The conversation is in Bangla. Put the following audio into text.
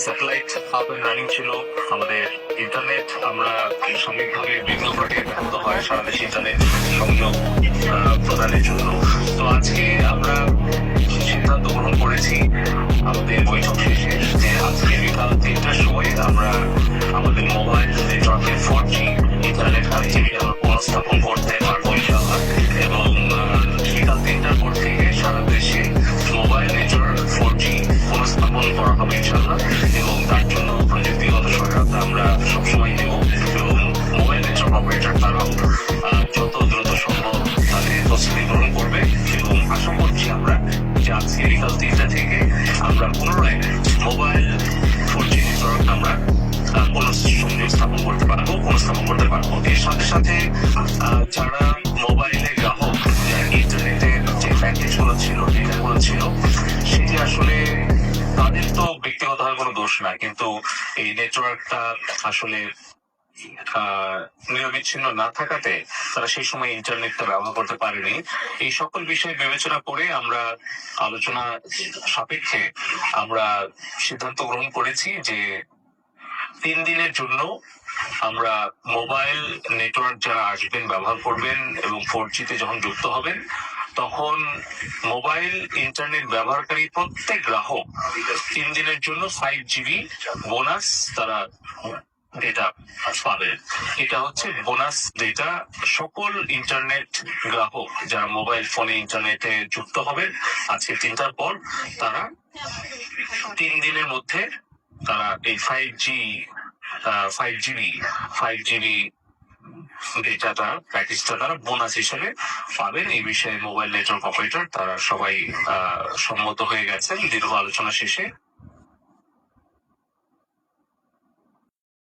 স্যাটেলাইট আপ এন্ড রানিং ছিল। আমাদের ইন্টারনেট আমরা সাময়িকভাবে বিঘ্ন ঘটে ব্যাহত হয় সারা দেশে ইন্টারনেট সংযোগ প্রদানের জন্য। তো আজকে আমরা সিদ্ধান্ত গ্রহণ করেছি। আমাদের বৈঠক শেষে যে আজকে বিকাল তিনটার সময় আমরা আমাদের মোবাইল নেটওয়ার্কে ফোর জি ইন্টারনেট কানেক্টিভিটি আমরা পুনঃস্থাপন বিকাল তিনটা থেকে আমরা পুনরায় মোবাইল ফোর জি নেটওয়ার্ক আমরা আহ, পুনঃসংযোগ স্থাপন করতে পারব পুনঃস্থাপন করতে পারব। এর সাথে সাথে যারা মোবাইলে গ্রাহক ইন্টারনেটে যে প্যাকেজগুলো ছিল ডেটা গুলো ছিল সেটি আসলে তাদের তো ব্যক্তিগতভাবে কোনো দোষ না কিন্তু এই নেটওয়ার্কটা আসলে নিরবিচ্ছিন্ন না থাকাতে তারা সেই সময় ইন্টারনেটটা ব্যবহার করতে পারেনি। এই সকল বিষয় বিবেচনা করে আমরা আলোচনা সাপেক্ষে আমরা সিদ্ধান্ত গ্রহণ করেছি যে তিন দিনের জন্য আমরা মোবাইল নেটওয়ার্ক যারা আসবেন, ব্যবহার করবেন এবং ফোর জিতে যখন যুক্ত হবেন, তখন মোবাইল ইন্টারনেট ব্যবহারকারী প্রত্যেক গ্রাহক তিন দিনের জন্য ফাইভ জিবি বোনাস তারা ডেটা পাবেন এটা হচ্ছে বোনাস ডেটা সকল ইন্টারনেট গ্রাহক যারা মোবাইল ফোনে ইন্টারনেটে যুক্ত হবেন আজকে তিনটার পর তারা তিন দিনের মধ্যে তারা এই five G five GB five GB ডেটাটা প্যাকেজটা তারা বোনাস হিসেবে পাবেন। এই বিষয়ে মোবাইল নেটওয়ার্ক অপারেটর তারা সবাই সম্মত হয়ে গেছেন। দীর্ঘ আলোচনা শেষে